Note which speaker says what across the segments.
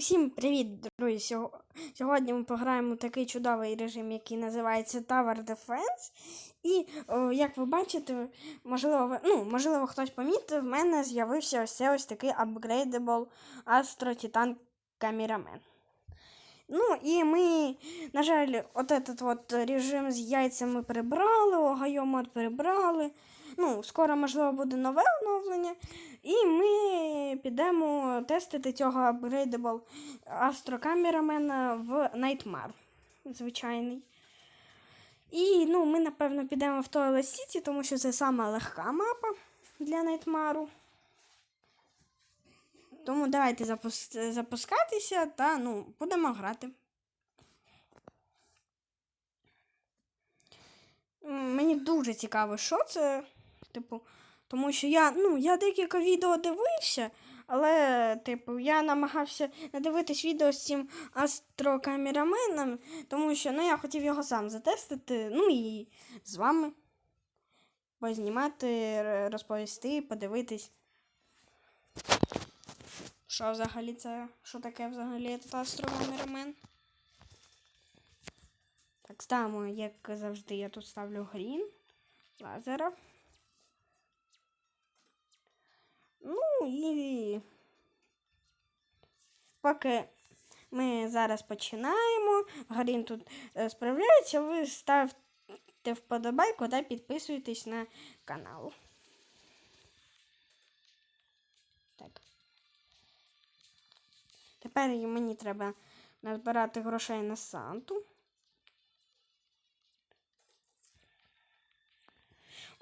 Speaker 1: Усім привіт, друзі! Сьогодні ми пограємо в такий чудовий режим, який називається Tower Defense. І, о, як ви бачите, можливо, ви- ну, можливо, хтось помітив, в мене з'явився ось ось такий upgradable Astro Titan Cameraman. Ну, і ми, на жаль, от этот от режим з яйцями прибрали, Огайомод прибрали. Ну, скоро, можливо, буде нове оновлення. І ми підемо тестити цього Astro Cameraman в Nightmare. Звичайний. І ну, ми, напевно, підемо в Toilet City, тому що це сама легка мапа для Nightmare. Тому давайте запус- запускатися та ну, будемо грати. Мені дуже цікаво, що це. Типу, тому що я, ну, я декілька відео дивився, але, типу, я намагався не дивитись відео з цим астрокамераменом, тому що ну, я хотів його сам затестити, ну і з вами познімати, розповісти, подивитись. Що взагалі це? Що таке взагалі этот астрокамерамен? Так, ставимо, як завжди, я тут ставлю грін, лазера. Ну і поки ми зараз починаємо, Гарін тут е, справляється, ви ставте вподобайку та підписуйтесь на канал. Так. Тепер мені треба назбирати грошей на Санту.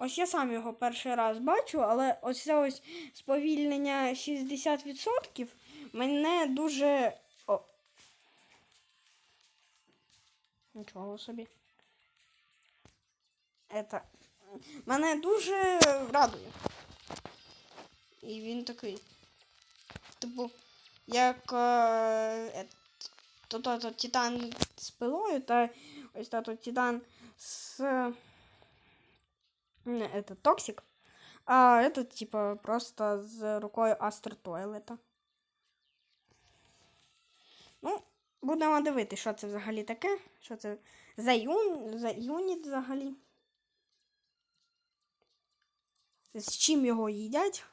Speaker 1: Ось я сам його перший раз бачу, але ось це ось сповільнення 60% мене дуже. О. Нічого собі. Это. Мене дуже радує. І він такий. Типу, як е, то, то, то Титан з пилою, та ось та тут Титан з. Это токсик. А этот, типа, просто з рукою Астер Тойлета. Ну, будемо дивитися, що це взагалі таке. Що це за, юн... за юніт взагалі. З чим його їдять.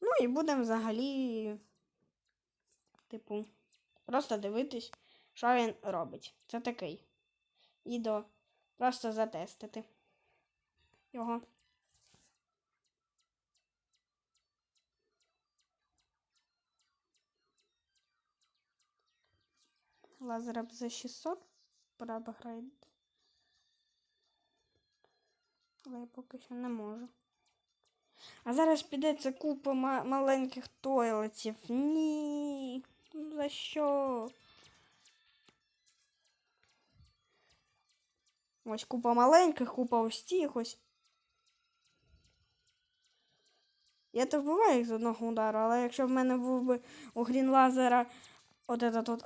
Speaker 1: Ну і будемо взагалі, типу, просто дивитись, що він робить. Це такий відео. Просто затестити його. Лазера б за 600 пора б грати. Але я поки що не можу. А зараз підеться купа маленьких тойлетів. Ні. За що? Ось купа маленьких, купа ось тих ось. Я то вбиваю їх з одного удару, але якщо в мене був би у грінлазера от этот от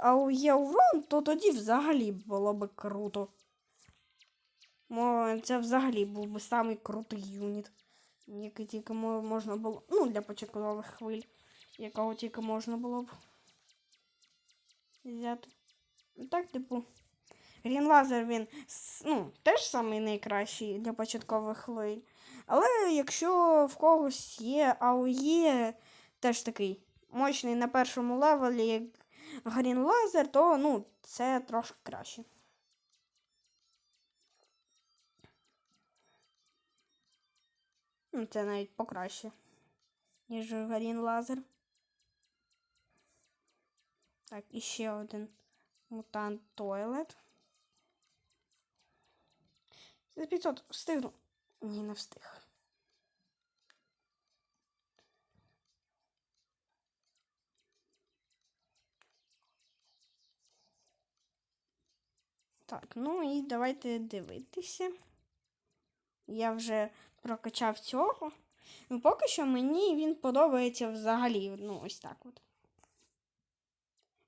Speaker 1: урон, то тоді взагалі було б круто. Мо, це взагалі був би самий крутий юніт, який тільки мо- можна було. Ну, для початкових хвиль, якого тільки можна було б взяти. Так, типу. Green Laser він ну, теж самий найкращий для початкових хвиль. Але якщо в когось є АОЄ теж такий мощний на першому левелі, як Laser, то ну, це трошки краще. Ну, це навіть покраще, ніж Green Laser. Так, і ще один мутант Тойлет. За 500 встигну. Ні, не встиг. Так, ну і давайте дивитися. Я вже прокачав цього. Ну, поки що мені він подобається взагалі. Ну, ось так от.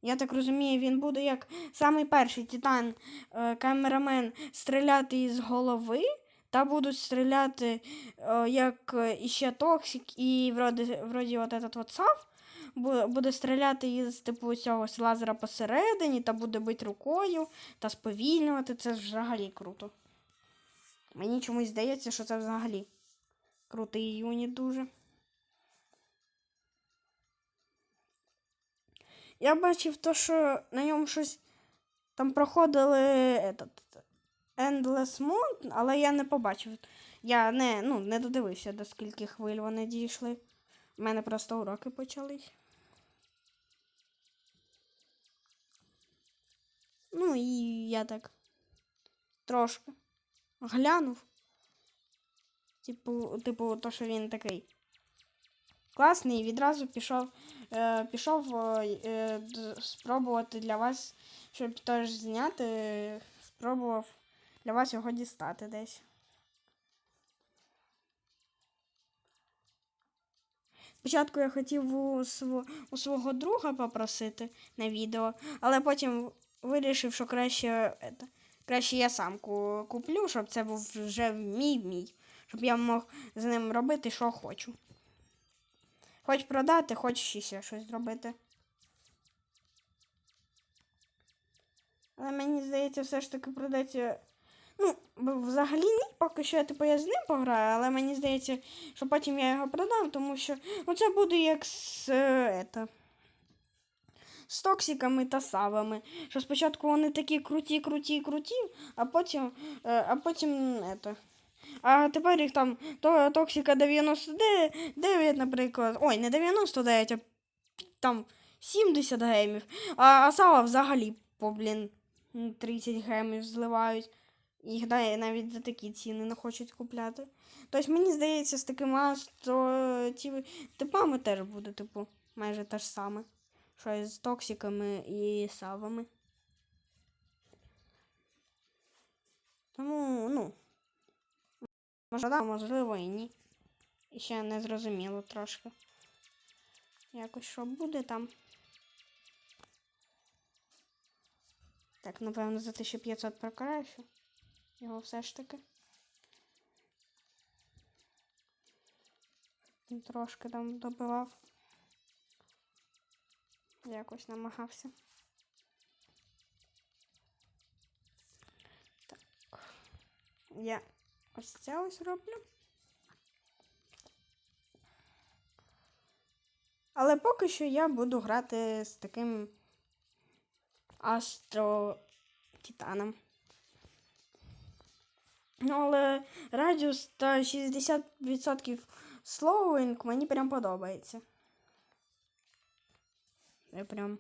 Speaker 1: Я так розумію, він буде як самий перший титан е, камерамен стріляти із голови. та будуть стріляти е, як е, іще Токсик і вроді, вроді от этот вот Сав буде стріляти із типу цього лазера посередині та буде бити рукою та сповільнювати. Це взагалі круто. Мені чомусь здається, що це взагалі крутий юніт дуже. Я бачив то, що на ньому щось там проходили этот, Endless Moon, але я не побачив. Я не, ну, не додивився, до скільки хвиль вони дійшли. У мене просто уроки почались. Ну і я так трошки глянув. Типу, типу, то, що він такий класний, і відразу пішов, е, пішов е, е, спробувати для вас, щоб теж зняти, спробував для вас його дістати десь. Спочатку я хотів у, у свого друга попросити на відео, але потім вирішив, що краще, краще я сам куплю, щоб це був вже мій мій, щоб я мог з ним робити, що хочу. Хоч продати, хоч ще щось зробити. Але мені здається, все ж таки продається. Ну, взагалі ні, поки що я типу я з ним пограю, але мені здається, що потім я його продам, тому що ну, це буде як з, е, ета, з токсиками та савами. Що спочатку вони такі круті, круті, круті, а потім, е, а потім ета. А тепер їх там то, токсика 99, наприклад. Ой, не 99, а там 70 гемів. А, а сава взагалі по, блін, 30 гемів зливають. Їх да, навіть за такі ціни не хочуть купляти. Тобто мені здається, з такими типами теж буде, типу, майже те ж саме. Що і з токсиками і савами. Тому, ну. Може, да, можливо, і ні. І ще не зрозуміло трошки. Якось що буде там. Так, напевно, за 1500 прокращу. Його все ж таки. Трошки там добивав. Якось намагався. Так. Я ось це ось роблю. Але поки що я буду грати з таким Астро Титаном. Ну, але радіус та 60% слоуінг мені прям подобається. Це прям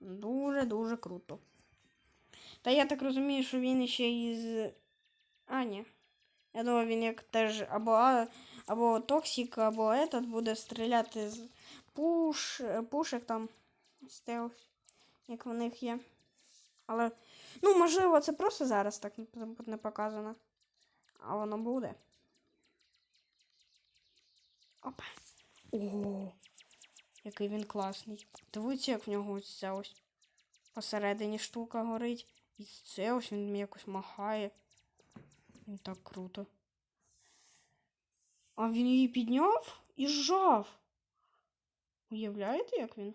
Speaker 1: дуже-дуже круто. Та я так розумію, що він ще із. А, ні. Я думаю, він як теж або, або Токсик, або этот буде стріляти з пуш, пушек там. Стелс, як в них є. Але, ну, можливо, це просто зараз так не- показано. А воно буде. Опа. О, який він класний. Дивіться, як в нього ось ця ось посередині штука горить. І це ось він якось махає. Він так круто. А він її підняв і зжав. Уявляєте, як він?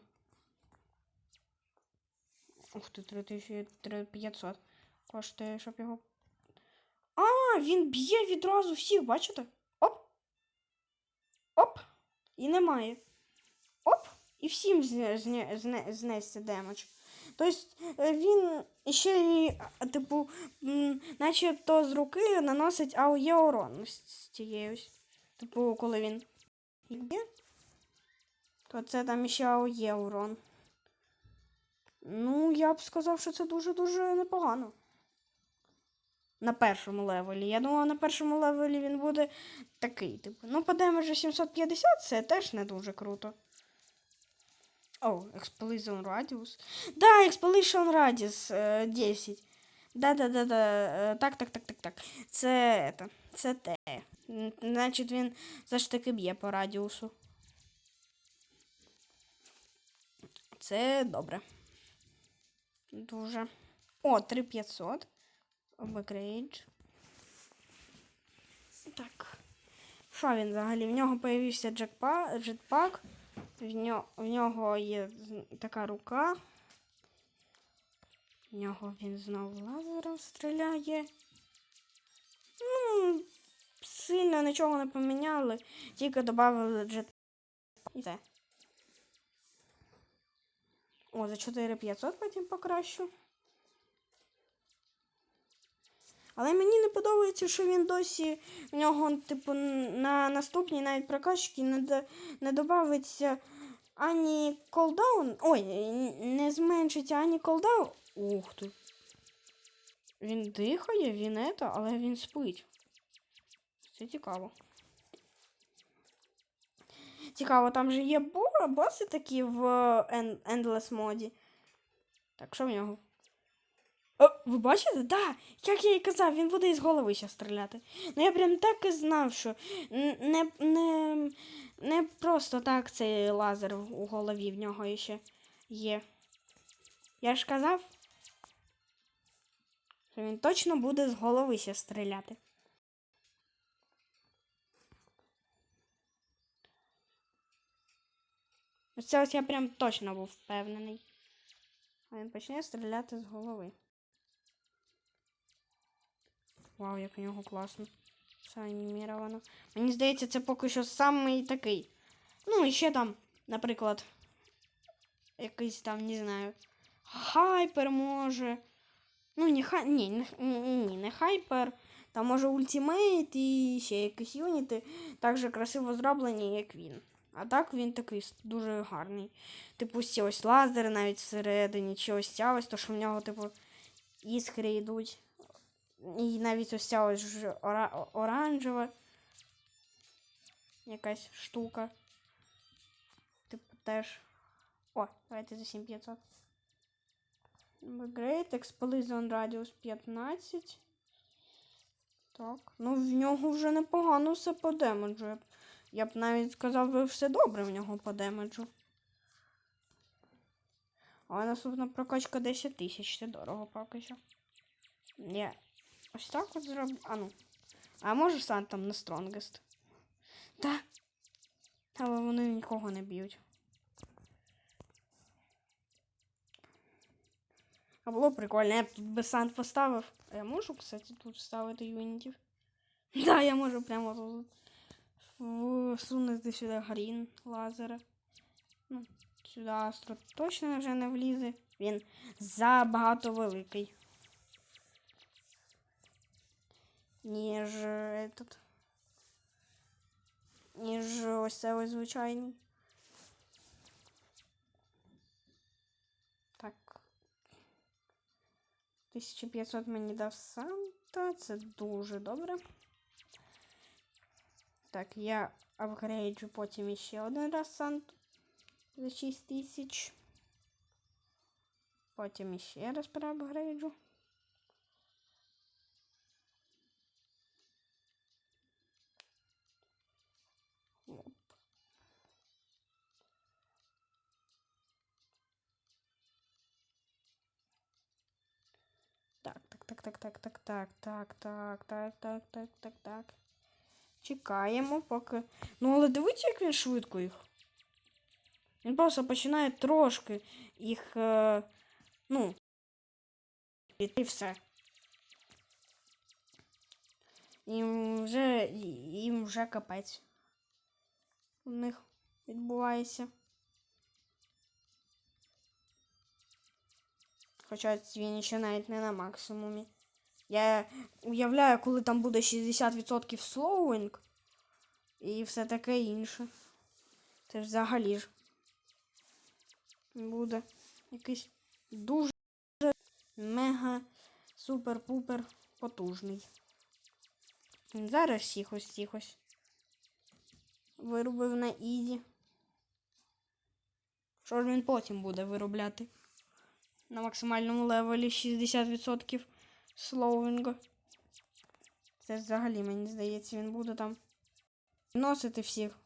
Speaker 1: Ух ти, 3500 коштує, щоб його. А, він б'є відразу всіх, бачите? Оп! Оп! І немає. Оп! І всім зне, зне, зне, знесся демедж. Тобто він ще й, типу, начебто з руки наносить АОЄ урон з цією. Типу, коли він б'є, то це там ще АОЄ урон. Ну, я б сказав, що це дуже-дуже непогано. На першому левелі. Я думала, на першому левелі він буде такий, типу. Ну, по демеджу 750 це теж не дуже круто. О, Explosion Radius. Да, Explosion Radius е, 10. Да-да-да-да. е, Так, так, так, так, так. Це, это, це те. Значить, він все ж таки б'є по радіусу. Це добре. Дуже. О, 3500. Обекрейдж. Так. Що він взагалі? В нього появився джекпа, джетпак. В, нього, є така рука. В нього він знову лазером стріляє. Ну, сильно нічого не поміняли, тільки додали джет. І це. О, за 4500 потім покращу. Але мені не подобається, що він досі в нього, типу, на наступній навіть прокачці не, не додається ані колдаун. Ой, не зменшиться ані колдаун. Ух ти. Він дихає, він ето, але він спить. Це цікаво. Цікаво, там же є бо- боси такі в End- Endless моді. Так, що в нього? Ви бачите? Да, як я і казав, він буде із голови ще стріляти. Ну я прям так і знав, що не, не, не просто так цей лазер у голові в нього ще є. Я ж казав, що він точно буде з голови ще стріляти. Це ось я прям точно був впевнений. А він почне стріляти з голови. Вау, як у нього класно. Все аніміровано. Мені здається, це поки що самий такий. Ну, і ще там, наприклад, якийсь там, не знаю, хайпер може. Ну, не хай. Ні, не, ні, не хайпер. Там може ультимейт і ще якісь юніти так же красиво зроблені, як він. А так він такий дуже гарний. Типу, ці ось лазери навіть всередині, чи ось ця ось, то що в нього, типу, іскри йдуть. І навіть ось ця ось ора- оранжева якась штука. Типу теж. О, давайте за 7500. Great, Explosion Radius 15. Так. Ну, в нього вже непогано все по демеджу. Я б, навіть сказав би все добре в нього по демеджу. Але наступна прокачка 10 тисяч, це дорого поки що. Ось так от зроблю. А ну. А може сам там на Strongest? Та. Але вони нікого не б'ють. А було прикольно, я б тут сант поставив. А я можу, кстати, тут ставити юнітів? Да, я можу прямо тут всунути сюди грін лазера. Ну, сюди астро точно вже не влізе. Він забагато великий. Ніж е, этот. Ніж ось цей звичайний. Так. 1500 мені дав Санта. Це дуже добре. Так, я апгрейджу потім іще один раз Санту за 6000. Потім іще раз переапгрейджу. Оп. Так, так, так, так, так, так, так, так, так, так, так, так. Чекаємо, поки. Ну, але дивіться, як він швидко їх. Він просто починає трошки їх. Е, ну. І все. Їм вже. Їм вже капець. У них відбувається. Хоча він ще навіть не на максимумі. Я уявляю, коли там буде 60% слоуінг і все таке інше. Це ж взагалі ж буде якийсь дуже мега супер-пупер потужний. Зараз всіх ось ось виробив на ізі. Що ж він потім буде виробляти? На максимальному левелі 60% слоуінга. Це взагалі, мені здається, він буде там носити всіх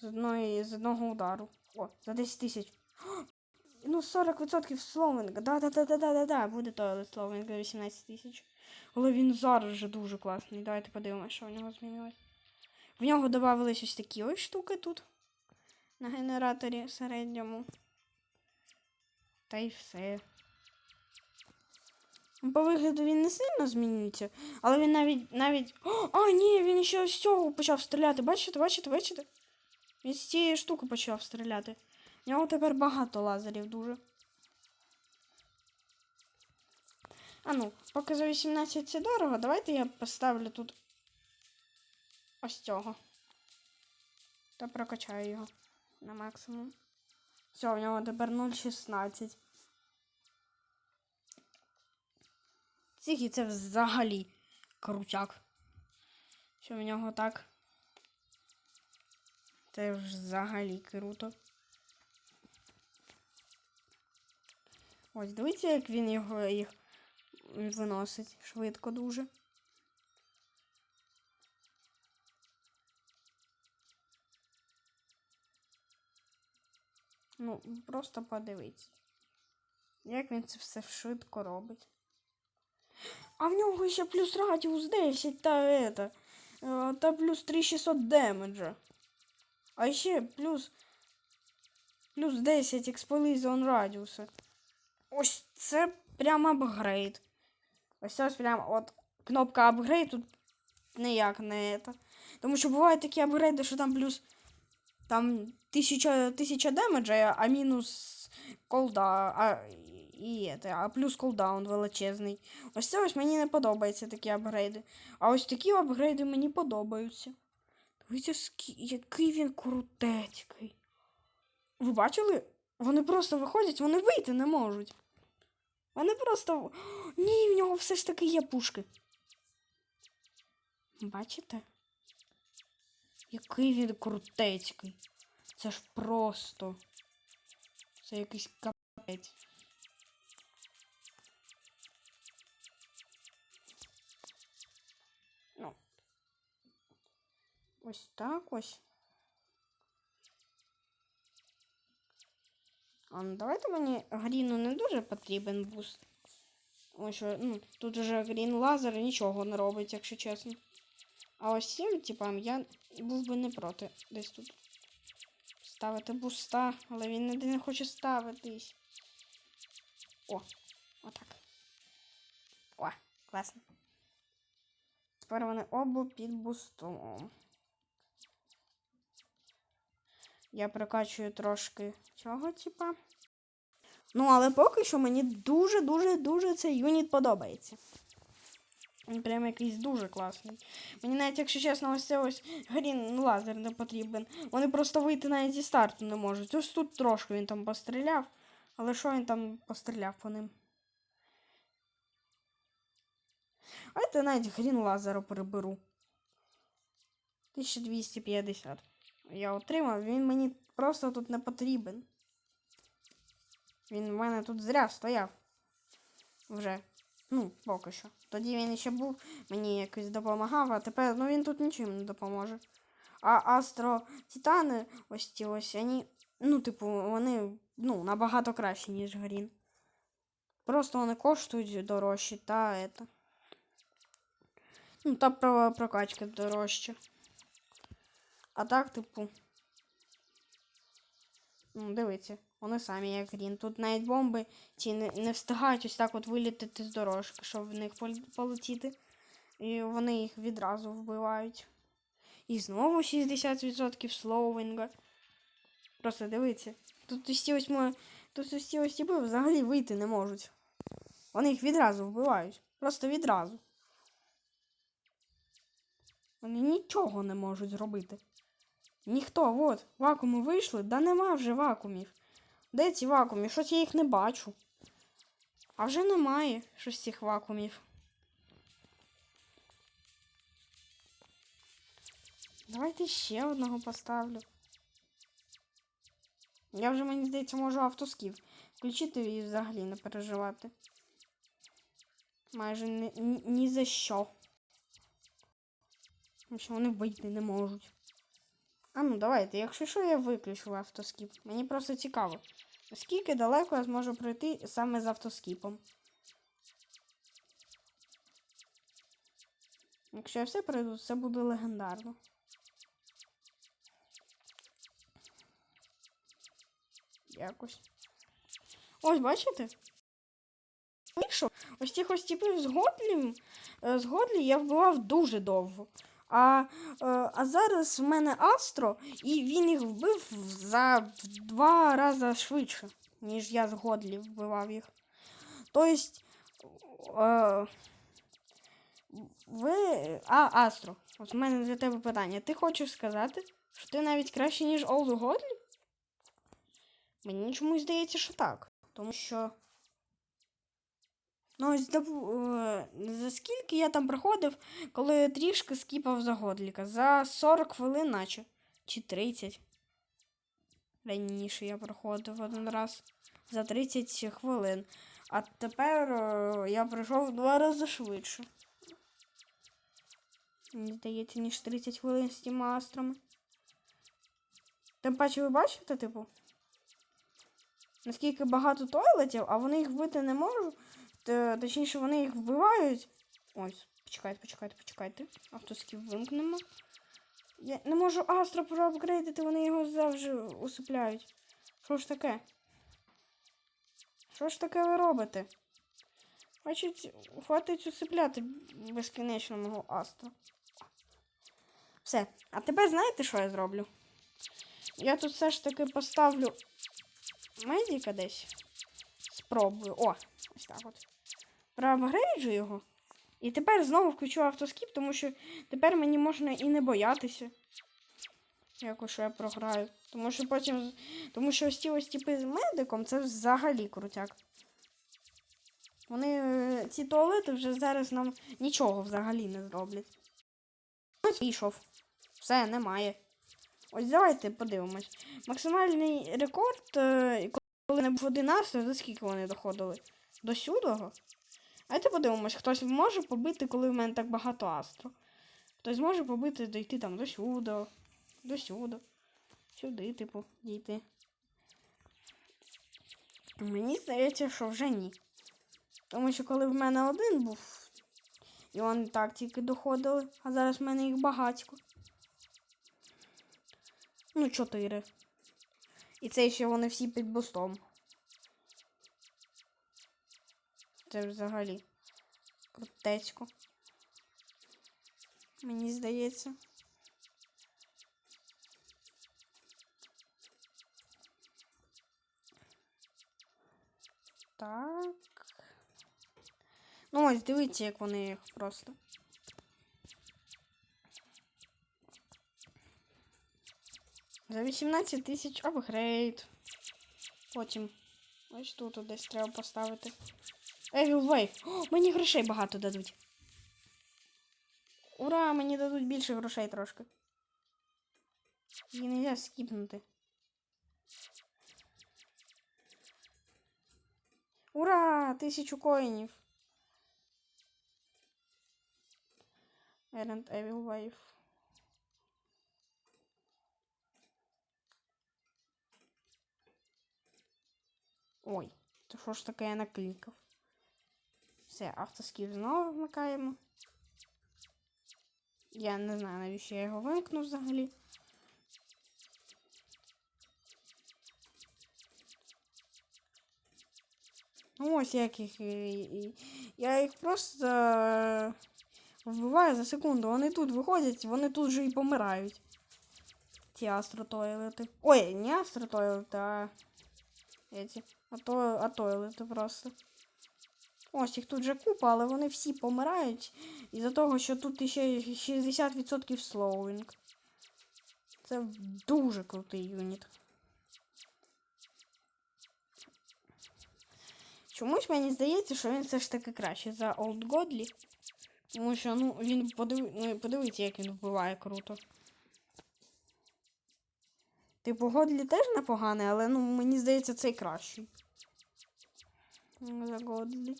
Speaker 1: з одної, з одного удару. О, за 10 тисяч. Ну, 40% слоуінга. Да-да-да-да-да-да. Буде то слоуінга 18 тисяч. Але він зараз вже дуже класний. Давайте подивимося, що в нього змінилось. В нього додавались ось такі ось штуки тут. На генераторі середньому. Та й все. По вигляду він не сильно змінюється, але він навіть навіть. А, ні, він ще з цього почав стріляти. Бачите, бачите, бачите? Він з цієї штуки почав стріляти. В нього тепер багато лазерів дуже. А ну, поки за 18 це дорого, давайте я поставлю тут ось цього. Та прокачаю його на максимум. Все, в нього тепер 0,16. Скільки це взагалі крутяк. Що в нього так? Це взагалі круто. Ось, дивіться, як він його їх виносить швидко дуже. Ну, просто подивіться. Як він це все швидко робить. А в нього ще плюс радіус 10 та это. е, Та плюс 3600 демеджа. А ще плюс. Плюс 10 експозиціон радіуса. Ось це прям апгрейд. Ось ось прям от кнопка апгрейд тут ніяк не это. Тому що бувають такі апгрейди, що там плюс там тисяча, тисяча демеджа, а мінус колда, а, і, это, а плюс колдаун величезний. Ось це ось мені не подобаються такі апгрейди. А ось такі апгрейди мені подобаються. Дивіться, який він крутецький. Ви бачили? Вони просто виходять, вони вийти не можуть. Вони просто. Ні, в нього все ж таки є пушки. Бачите? Який він крутецький. Це ж просто. Це якийсь капець. Ну. Ось так ось. А, ну давайте мені Гріну не дуже потрібен буст. Тому що ну, тут вже Грін лазер нічого не робить, якщо чесно. А ось цим типам я був би не проти десь тут. Ставити буста, але він ніде не хоче ставитись. О, отак. О, класно. Тепер вони оба під бустом. Я прокачую трошки цього, типа. Ну, але поки що мені дуже-дуже-дуже цей юніт подобається. Він прям якийсь дуже класний. Мені навіть, якщо чесно, ось це ось грін лазер не потрібен. Вони просто вийти навіть зі старту не можуть. Ось тут трошки він там постріляв. Але що він там постріляв по ним? А це навіть грін лазера переберу. 1250. Я отримав, він мені просто тут не потрібен. Він в мене тут зря стояв. Вже. Ну, поки що. Тоді він ще був, мені якось допомагав, а тепер ну, він тут нічим не допоможе. А Астро Титани, ось ці ось, вони, ну, типу, вони ну, набагато кращі, ніж Грін. Просто вони коштують дорожче та это. Ну, та про- прокачка дорожча. А так, типу. Ну, дивіться, вони самі як Грін. Тут навіть бомби ті не, не встигають ось так от вилітати з дорожки, щоб в них полетіти. І вони їх відразу вбивають. І знову 60% слоувінга. Просто дивіться. Тут усі ось. Тут усі ось тіпи взагалі вийти не можуть. Вони їх відразу вбивають. Просто відразу. Вони нічого не можуть зробити. Ніхто, от, вакууми вийшли, да нема вже вакуумів. Де ці вакууми? Щось я їх не бачу. А вже немає щось цих вакуумів. Давайте ще одного поставлю. Я вже, мені здається, можу автоскіп включити і взагалі не переживати. Майже ні, ні, ні за що. Тому що вони вийти не можуть. А ну давайте, якщо що, я виключу автоскіп. Мені просто цікаво, наскільки далеко я зможу пройти саме з автоскіпом. Якщо я все пройду, це буде легендарно. Якось. Ось, бачите? Ось цих ось типів з Годлі, е, я вбивав дуже довго. А, е, а зараз в мене Астро, і він їх вбив за два рази швидше, ніж я з Годлі вбивав їх. Тобто, е, ви. А, Астро, от в мене для тебе питання. Ти хочеш сказати, що ти навіть краще, ніж Олду Годлі? Мені чомусь здається, що так. Тому що. Ну, ось е, за скільки я там проходив, коли я трішки скіпав за Годліка? За 40 хвилин, наче. Чи 30. Раніше я проходив один раз. За 30 хвилин. А тепер е, я пройшов в два рази швидше. Мені здається, ніж 30 хвилин з тими астрами. Тим паче, ви бачите, типу? Наскільки багато тойлетів, а вони їх вбити не можуть. Т- Точніше, вони їх вбивають. Ось, почекайте, почекайте, почекайте. Автоскіп вимкнемо. Я не можу Астро проапгрейдити, вони його завжди усипляють. Що ж таке? Що ж таке ви робите? Бачить, хватить усипляти безкінечно мого Астро. Все. А тепер знаєте, що я зроблю? Я тут все ж таки поставлю медіка десь. Спробую. О, ось так от. Проапгрейджу його. І тепер знову включу автоскіп, тому що тепер мені можна і не боятися. Якось що я програю. Тому що потім. Тому що ось ті ось типи з медиком це взагалі крутяк. Вони. е, Ці туалети вже зараз нам нічого взагалі не зроблять. Ось вийшов. Все, немає. Ось давайте подивимось. Максимальний рекорд, е, коли не був один астро, до скільки вони доходили? До сюдого? Давайте подивимось, хтось може побити, коли в мене так багато астро. Хтось може побити, дойти там до сюди, до сюди, сюди, типу, дійти. Мені здається, що вже ні. Тому що коли в мене один був, і вони так тільки доходили, а зараз в мене їх багатько. Ну, чотири. І це ще вони всі під бустом. Це взагалі крутецько. Мені здається. Так. Ну ось дивіться, як вони їх просто. За 18 тисяч апгрейд. Потім. Ось тут десь треба поставити. Wave. О, мені грошей багато дадуть. Ура, мені дадуть більше грошей трошки. Її не можна скіпнути. Ура! Тисячу коїнів. Errant Evil Wave. Ой, то що ж таке я наклікав? Все, автоскіп знову вмикаємо. Я не знаю, навіщо я його вимкнув взагалі. Ну ось як їх. Я їх просто е, вбиваю за секунду. Вони тут виходять, вони тут же і помирають. Ті астротойлети. Ой, не астротойлети, а. Эти. А то, а тойлети просто. Ось їх тут же купа, але вони всі помирають із-за того, що тут ще 60% слоуінг. Це дуже крутий юніт. Чомусь мені здається, що він все ж таки краще за Old Godly. Тому що, ну, він подив... ну, подивіться, як він вбиває круто. Типу, Годлі теж непоганий, але ну, мені здається, цей кращий. За Годлі.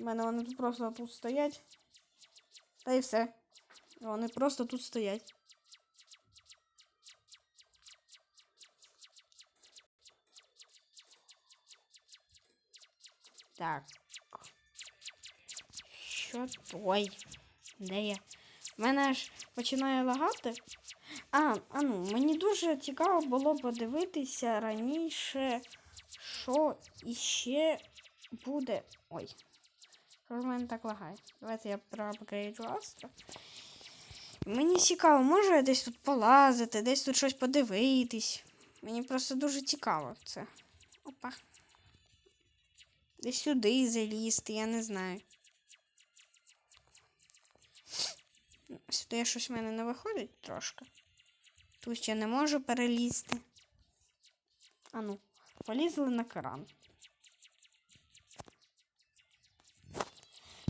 Speaker 1: У мене вони тут просто тут стоять. Та і все. Вони просто тут стоять. Так. Що той? Де я? В мене ж починає лагати. А, а ну, мені дуже цікаво було подивитися раніше, що іще буде. Ой. В мене так лагає? Давайте я проапгрейджу Астро. Мені цікаво, може я десь тут полазити, десь тут щось подивитись. Мені просто дуже цікаво це. Опа. Десь сюди залізти, я не знаю. Сюди щось в мене не виходить трошки. Тут ще не можу перелізти. А ну, полізли на кран.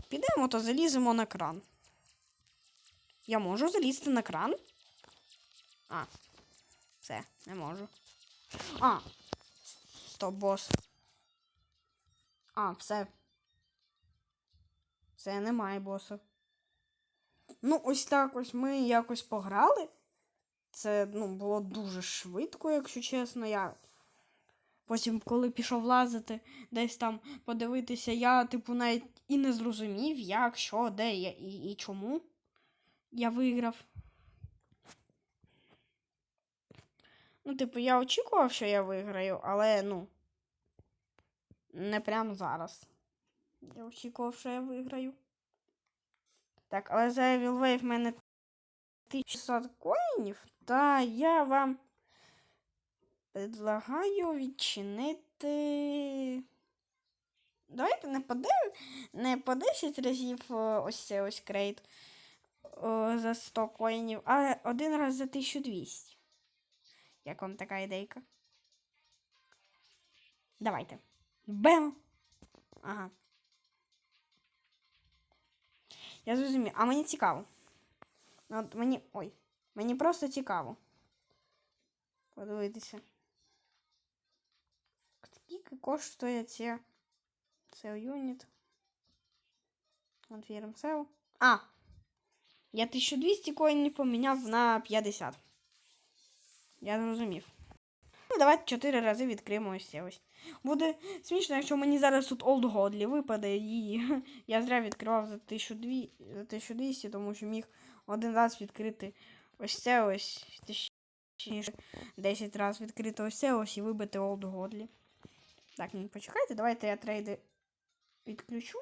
Speaker 1: Підемо, то заліземо на кран. Я можу залізти на кран? А, все, не можу. А, стоп, бос. А, все. Все, немає боса. Ну, ось так ось ми якось пограли. Це ну, було дуже швидко, якщо чесно. Я потім, коли пішов лазити, десь там подивитися, я, типу, навіть і не зрозумів, як, що, де я і, і чому я виграв. Ну, типу, я очікував, що я виграю, але ну. Не прямо зараз. Я очікував, що я виграю. Так, але за Evil Wave в мене 1600 коїнів. Та я вам предлагаю відчинити. Давайте не по 9, не по 10 разів ось це ось крейт за 100 коїнів, а один раз за 1200. Як вам така ідейка? Давайте. Бем! Ага. Я зрозумів. А мені цікаво. От мені. Ой. Мені просто цікаво. Подивитися. Скільки коштує ця Сел юніт? От вірим сел. А! Я 1200 коїнів поміняв на 50. Я зрозумів. Ну, давайте 4 рази відкриємо ось це ось. Буде смішно, якщо мені зараз тут Old Godly випаде, і я зря відкривав за 1200, за 1200, тому що міг один раз відкрити ось це ось, точніше 10 разів відкрити ось це ось і вибити Old Godly. Так, ну почекайте, давайте я трейди відключу.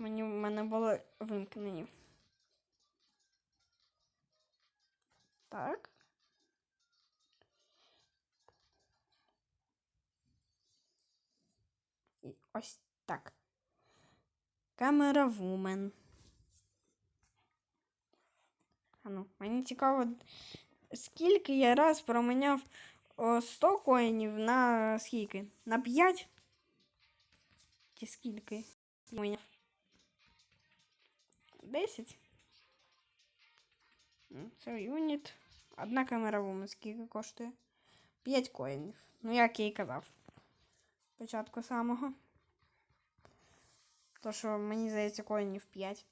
Speaker 1: Мені в мене були вимкнені. Так. І ось так. Камера вумен. Ану, мені цікаво, скільки я раз проміняв о, 100 коїнів на скільки? На 5? Чи скільки? Поміняв? 10? Ну, Це юніт. Одна камера вумен скільки коштує? 5 коїнів. Ну, як я і казав. Спочатку самого. То, що мені здається, коїнів 5.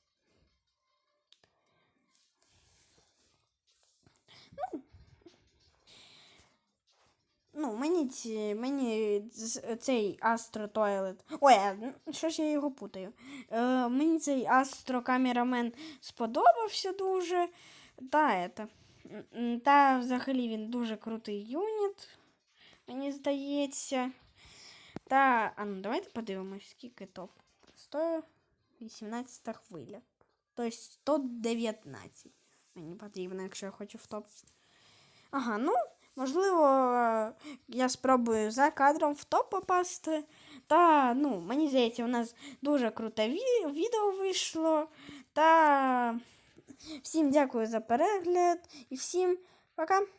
Speaker 1: Ну, ну мені, ці, мені цей Astro Toilet. Ой, ну, що ж я його путаю? Е, мені цей Astro Cameraman сподобався дуже. Та, это. Та взагалі він дуже крутий юніт. Мені здається. Та, а ну давайте подивимось, скільки топ. 118 хвиля. Тобто 119. Мені потрібно, якщо я хочу в топ. Ага, ну, можливо, е, я спробую за кадром в топ попасти. Та, ну, мені здається, у нас дуже круте відео вийшло. Та всім дякую за перегляд і всім пока!